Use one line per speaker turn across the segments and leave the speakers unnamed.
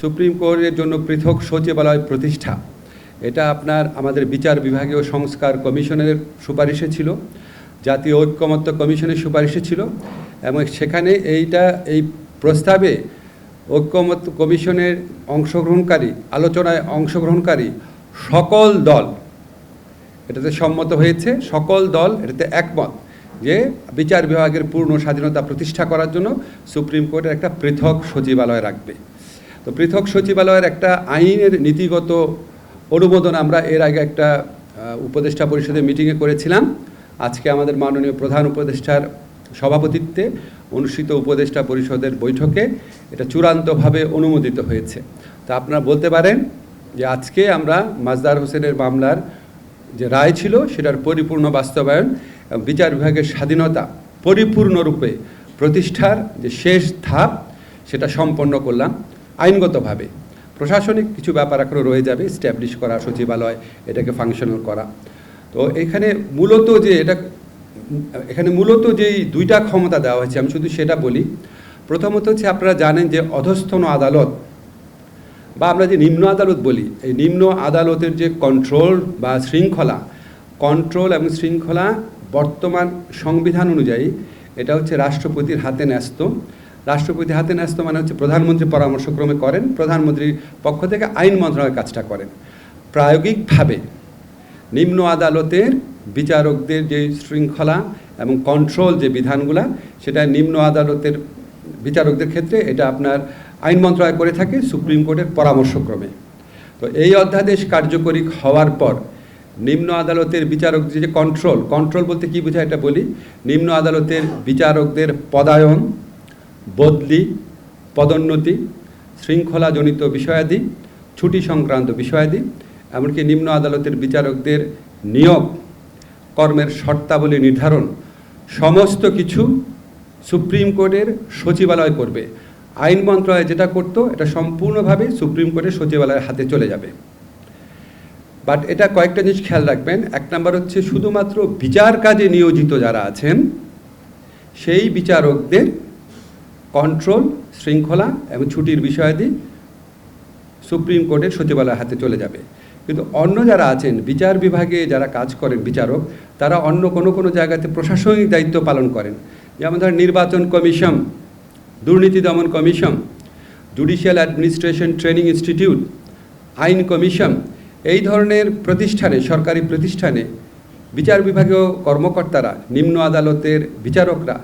Supreme কোর্টের জন্য পৃথক সচিবালয় প্রতিষ্ঠা। এটা আপনার আমাদের বিচার বিভাগীয় সংস্কার কমিশনের সুপারিশে ছিল, জাতীয় ঐক্যমত্য কমিশনের সুপারিশে ছিল এবং সেখানে এইটা, এই প্রস্তাবে ঐক্যমত্য কমিশনের অংশগ্রহণকারী, আলোচনায় অংশগ্রহণকারী সকল দল, এটাতে সম্মত হয়েছে, সকল দল এটাতে একমত যে বিচার বিভাগের পূর্ণ স্বাধীনতা প্রতিষ্ঠা করার জন্য সুপ্রিম কোর্টের একটা পৃথক সচিবালয় রাখবে। তো পৃথক সচিবালয়ের একটা আইনের নীতিগত অনুমোদন আমরা এর আগে একটা উপদেষ্টা পরিষদের মিটিংয়ে করেছিলাম। আজকে আমাদের মাননীয় প্রধান উপদেষ্টার সভাপতিত্বে অনুষ্ঠিত উপদেষ্টা পরিষদের বৈঠকে এটা চূড়ান্তভাবে অনুমোদিত হয়েছে। তা আপনারা বলতে পারেন যে আজকে আমরা মাজদার হোসেনের মামলার যে রায় ছিল সেটার পরিপূর্ণ বাস্তবায়ন বিচার বিভাগের স্বাধীনতা পরিপূর্ণরূপে প্রতিষ্ঠার যে শেষ ধাপ সেটা সম্পন্ন করলাম। আইনগতভাবে। প্রশাসনিক কিছু ব্যাপার এখনও রয়ে যাবে স্ট্যাবলিশ করা, সচিবালয়, এটাকে ফাংশনাল করা। তো এখানে মূলত যে এটা, এখানে মূলত যেই দুইটা ক্ষমতা দেওয়া হয়েছে, আমি শুধু সেটা বলি। প্রথমত হচ্ছে আপনারা জানেন যে অধস্থন আদালত, বা আমরা যে নিম্ন আদালত বলি, এই নিম্ন আদালতের যে কন্ট্রোল বা শৃঙ্খলা কন্ট্রোল এবং শৃঙ্খলা বর্তমান সংবিধান অনুযায়ী, এটা হচ্ছে রাষ্ট্রপতির হাতে ন্যস্ত। রাষ্ট্রপতির হাতে ন্যস্ত মানে হচ্ছে প্রধানমন্ত্রী পরামর্শক্রমে করেন, প্রধানমন্ত্রীর পক্ষ থেকে আইন মন্ত্রণালয় কাজটা করেন। প্রায়োগিকভাবে নিম্ন আদালতের বিচারকদের যে শৃঙ্খলা এবং কন্ট্রোল যে বিধানগুলা, সেটা নিম্ন আদালতের বিচারকদের ক্ষেত্রে এটা আপনার আইন মন্ত্রণালয় করে থাকে, সুপ্রিম কোর্টের পরামর্শক্রমে তো এই অধ্যাদেশ কার্যকরী হওয়ার পর নিম্ন আদালতের বিচারক যে কন্ট্রোল কন্ট্রোল বলতে কি বোঝায় এটা বলি? নিম্ন আদালতের বিচারকদের পদায়ন বদলি, পদোন্নতি, শৃঙ্খলাজনিত বিষয়াদি, ছুটি সংক্রান্ত বিষয়াদি, এমনকি নিম্ন আদালতের বিচারকদের নিয়োগ, কর্মের শর্তাবলী নির্ধারণ, সমস্ত কিছু সুপ্রিম কোর্টের সচিবালয় করবে। আইন মন্ত্রণালয় যেটা করতো, এটা সম্পূর্ণভাবে সুপ্রিম কোর্টের সচিবালয়ের হাতে চলে যাবে। বাট এটা কয়েকটা জিনিস খেয়াল রাখবেন। এক নম্বর হচ্ছে, শুধুমাত্র বিচার কাজে নিয়োজিত যারা আছেন, সেই বিচারকদের কন্ট্রোল, শৃঙ্খলা এবং ছুটির বিষয়াদি সুপ্রিম কোর্টের সচিবালয়ের হাতে চলে যাবে। কিন্তু অন্য যারা আছেন, বিচার বিভাগে যারা কাজ করেন বিচারক, তারা অন্য কোনো কোনো জায়গাতে প্রশাসনিক দায়িত্ব পালন করেন। যেমন ধরেন নির্বাচন কমিশন, দুর্নীতি দমন commission, judicial administration training institute, আইন কমিশন, এই ধরনের প্রতিষ্ঠানে, সরকারি প্রতিষ্ঠানে বিচার বিভাগীয় কর্মকর্তারা, নিম্ন আদালতের বিচারকরা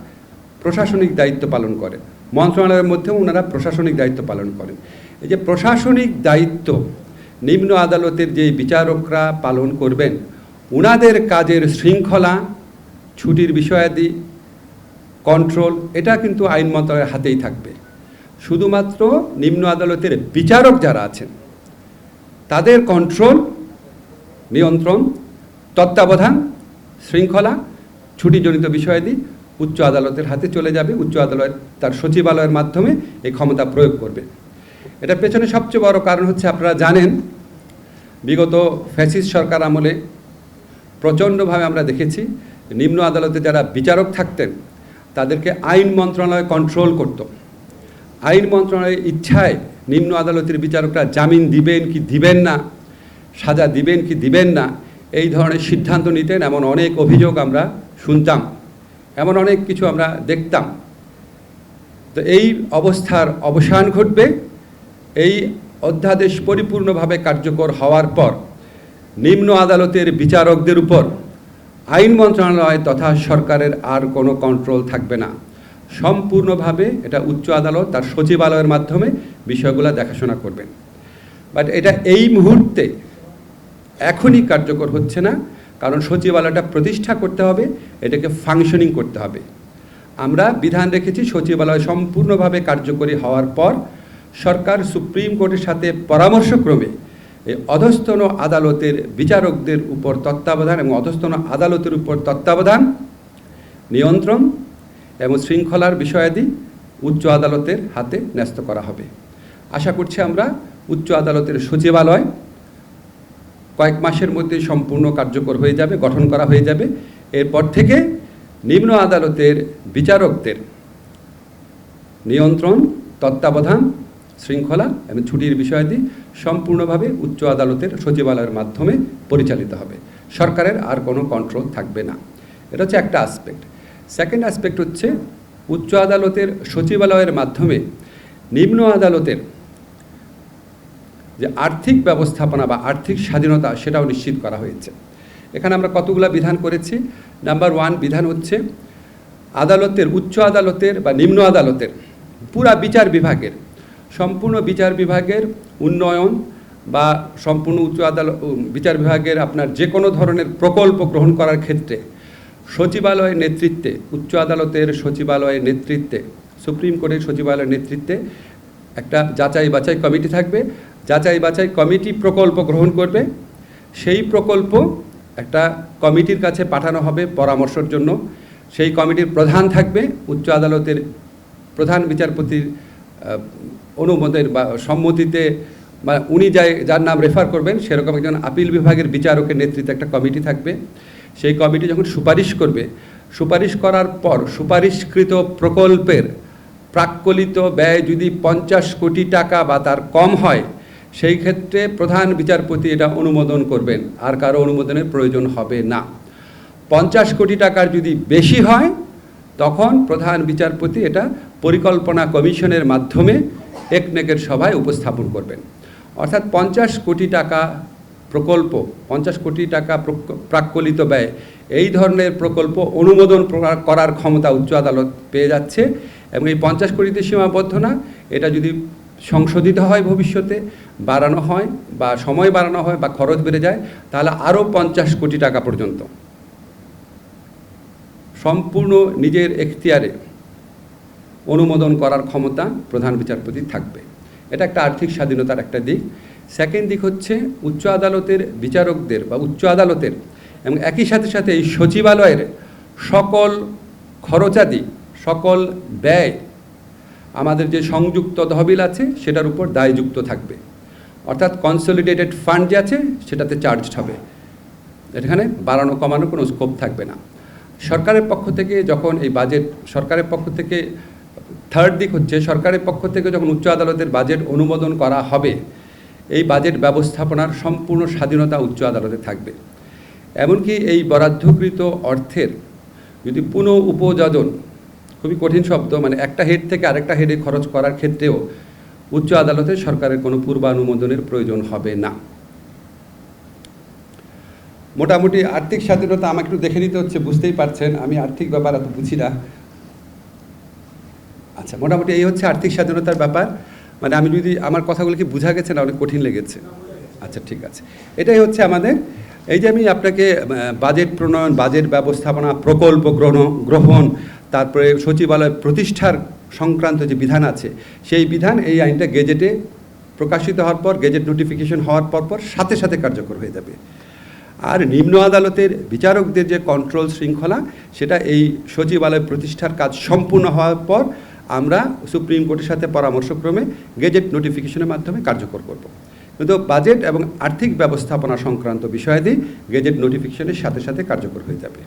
প্রশাসনিক দায়িত্ব পালন করেন। মন্ত্রণালয়ের মধ্যেও ওনারা প্রশাসনিক দায়িত্ব পালন করেন। এই যে প্রশাসনিক দায়িত্ব নিম্ন আদালতের যে বিচারকরা পালন করবেন ওনাদের কাজের শৃঙ্খলা, ছুটির বিষয়াদি কন্ট্রোল এটা কিন্তু আইন মন্ত্রণালয়ের হাতেই থাকবে। শুধুমাত্র নিম্ন আদালতের বিচারক যারা আছেন, তাদের কন্ট্রোল নিয়ন্ত্রণ, তত্ত্বাবধান, শৃঙ্খলা, ছুটিজনিত বিষয়াদি উচ্চ আদালতের হাতে চলে যাবে, উচ্চ আদালত তার সচিবালয়ের মাধ্যমে এই ক্ষমতা প্রয়োগ করবে। এটার পেছনে সবচেয়ে বড় কারণ হচ্ছে আপনারা জানেন, বিগত ফ্যাসিস সরকার আমলে প্রচণ্ডভাবে আমরা দেখেছি, নিম্ন আদালতে যারা বিচারক থাকতেন, তাদেরকে আইন মন্ত্রণালয় কন্ট্রোল করত। আইন মন্ত্রণালয়ের ইচ্ছায় নিম্ন আদালতের বিচারকরা জামিন দিবেন কি দিবেন না, সাজা দিবেন কি দিবেন না, এই ধরনের সিদ্ধান্ত নিতেন এমন অনেক অভিযোগ আমরা শুনতাম। এমন অনেক কিছু আমরা দেখতাম। তো এই অবস্থার অবসান ঘটবে। এই অধ্যাদেশ পরিপূর্ণভাবে কার্যকর হওয়ার পর নিম্ন আদালতের বিচারকদের উপর আইন মন্ত্রণালয় তথা সরকারের আর কোনো কন্ট্রোল থাকবে না। সম্পূর্ণভাবে এটা উচ্চ আদালত, তার সচিবালয়ের মাধ্যমে বিষয়গুলো দেখাশোনা করবেন। বাট এটা এই মুহূর্তে এখনই কার্যকর হচ্ছে না। কারণ সচিবালয়টা প্রতিষ্ঠা করতে হবে, এটাকে ফাংশনিং করতে হবে। আমরা বিধান রেখেছি সচিবালয় সম্পূর্ণভাবে কার্যকরী হওয়ার পর সরকার সুপ্রিম কোর্টের সাথে পরামর্শক্রমে এই অধস্তন আদালতের বিচারকদের উপর তত্ত্বাবধান এবং অধস্তন আদালতের উপর তত্ত্বাবধান, নিয়ন্ত্রণ এবং শৃঙ্খলার বিষয়াদি উচ্চ আদালতের হাতে ন্যস্ত করা হবে। আশা করছি আমরা উচ্চ আদালতের সচিবালয় কয়েক মাসের মধ্যে সম্পূর্ণ কার্যকর হয়ে যাবে, গঠন করা হয়ে যাবে। এরপর থেকে নিম্ন আদালতের বিচারকদের নিয়ন্ত্রণ, তত্ত্বাবধান, শৃঙ্খলা এবং ছুটির বিষয়াদি সম্পূর্ণভাবে উচ্চ আদালতের সচিবালয়ের মাধ্যমে পরিচালিত হবে। সরকারের আর কোনো কন্ট্রোল থাকবে না। এটা হচ্ছে একটা আসপেক্ট সেকেন্ড আসপেক্ট হচ্ছে উচ্চ আদালতের সচিবালয়ের মাধ্যমে নিম্ন আদালতের যে আর্থিক ব্যবস্থাপনা বা আর্থিক স্বাধীনতা সেটাও নিশ্চিত করা হয়েছে। এখানে আমরা কতগুলো বিধান করেছি? নাম্বার ওয়ান বিধান হচ্ছে আদালতের, উচ্চ আদালতের বা নিম্ন আদালতের, পুরা বিচার বিভাগের, সম্পূর্ণ বিচার বিভাগের উন্নয়ন বা সম্পূর্ণ উচ্চ আদালত বিচার বিভাগের আপনার যে কোনো ধরনের প্রকল্প গ্রহণ করার ক্ষেত্রে সচিবালয়ের নেতৃত্বে, উচ্চ আদালতের সচিবালয়ের নেতৃত্বে, সুপ্রিম কোর্টের সচিবালয়ের নেতৃত্বে একটা যাচাই বাছাই কমিটি থাকবে। যাচাই বাছাই কমিটি প্রকল্প গ্রহণ করবে। সেই প্রকল্প একটা কমিটির কাছে পাঠানো হবে পরামর্শের জন্য। সেই কমিটির প্রধান থাকবে উচ্চ আদালতের প্রধান বিচারপতির আহ, অনুমোদন বা সম্মতিতে বা উনি যাই যার নাম রেফার করবেন সেরকম একজন আপিল বিভাগের বিচারকের নেতৃত্বে একটা কমিটি থাকবে। সেই কমিটি যখন সুপারিশ করবে সুপারিশ করার পর সুপারিশকৃত প্রকল্পের প্রাক্কলিত ব্যয় যদি পঞ্চাশ কোটি টাকা বা তার কম হয় সেই ক্ষেত্রে প্রধান বিচারপতি এটা অনুমোদন করবেন, আর কারও অনুমোদনের প্রয়োজন হবে না। পঞ্চাশ কোটি টাকার যদি বেশি হয়, তখন প্রধান বিচারপতি এটা পরিকল্পনা কমিশনের মাধ্যমে একনেকের সভায় উপস্থাপন করবেন। অর্থাৎ পঞ্চাশ কোটি টাকা প্রকল্প, পঞ্চাশ কোটি টাকা প্রক- প্রাক্কলিত ব্যয়, এই ধরনের প্রকল্প অনুমোদন করার ক্ষমতা উচ্চ আদালত পেয়ে যাচ্ছে এবং এই পঞ্চাশ কোটিতে সীমাবদ্ধ না, এটা যদি সংশোধিত হয় ভবিষ্যতে বাড়ানো হয় বা সময় বাড়ানো হয় বা খরচ বেড়ে যায়, তাহলে আরও পঞ্চাশ কোটি টাকা পর্যন্ত। সম্পূর্ণ নিজের এখতিয়ারে অনুমোদন করার ক্ষমতা প্রধান বিচারপতি থাকবে। এটা একটা আর্থিক স্বাধীনতার একটা দিক। সেকেন্ড দিক হচ্ছে উচ্চ আদালতের বিচারকদের বা উচ্চ আদালতের এবং একই সাথে সাথে এই সচিবালয়ের সকল খরচাদি, সকল ব্যয়, আমাদের যে সংযুক্ত তহবিল আছে, সেটার উপর দায়যুক্ত থাকবে। অর্থাৎ কনসলিডেটেড ফান্ড যে আছে, সেটাতে চার্জড হবে। এখানে বাড়ানো কমানো কোনো স্কোপ থাকবে না। সরকারের পক্ষ থেকে যখন এই বাজেট সরকারের পক্ষ থেকে থার্ড দিক হচ্ছে, সরকারের পক্ষ থেকে যখন উচ্চ আদালতের বাজেট অনুমোদন করা হবে, এই বাজেট ব্যবস্থাপনার সম্পূর্ণ স্বাধীনতা উচ্চ আদালতে থাকবে। এমনকি এই বরাদ্দকৃত অর্থের যদি পুনঃ উপযোজন, খুবই কঠিন শব্দ মানে একটা হেড থেকে আরেকটা হেডে খরচ করার ক্ষেত্রেও উচ্চ আদালতে সরকারের কোনো পূর্বানুমোদনের প্রয়োজন হবে না। মোটামুটি আর্থিক স্বাধীনতা আমাকে একটু দেখে নিতে হচ্ছে, বুঝতেই পারছেন। আমি আর্থিক ব্যাপার এত বুঝি না। আচ্ছা মোটামুটি এই হচ্ছে আর্থিক স্বাধীনতার ব্যাপার। মানে আমি যদি আমার কথাগুলো কি বোঝা গেছে না, অনেক কঠিন লেগেছে। আচ্ছা ঠিক আছে। এটাই হচ্ছে আমাদের। এই যে আমি আপনাকে বাজেট প্রণয়ন, বাজেট ব্যবস্থাপনা, প্রকল্প গ্রহণ গ্রহণ, তারপরে সচিবালয় প্রতিষ্ঠার সংক্রান্ত যে বিধান আছে, সেই বিধান এই আইনটা গেজেটে প্রকাশিত হওয়ার পর, গেজেট নোটিফিকেশন হওয়ার পর পর সাথে সাথে কার্যকর হয়ে যাবে। আর নিম্ন আদালতের বিচারকদের যে কন্ট্রোল শৃঙ্খলা, সেটা এই সচিবালয় প্রতিষ্ঠার কাজ সম্পূর্ণ হওয়ার পর আমরা সুপ্রিম কোর্টের সাথে পরামর্শক্রমে গেজেট নোটিফিকেশনের মাধ্যমে কার্যকর করব। কিন্তু বাজেট এবং আর্থিক ব্যবস্থাপনা সংক্রান্ত বিষয়াদি গেজেট নোটিফিকেশনের সাথে সাথে কার্যকর হয়ে যাবে।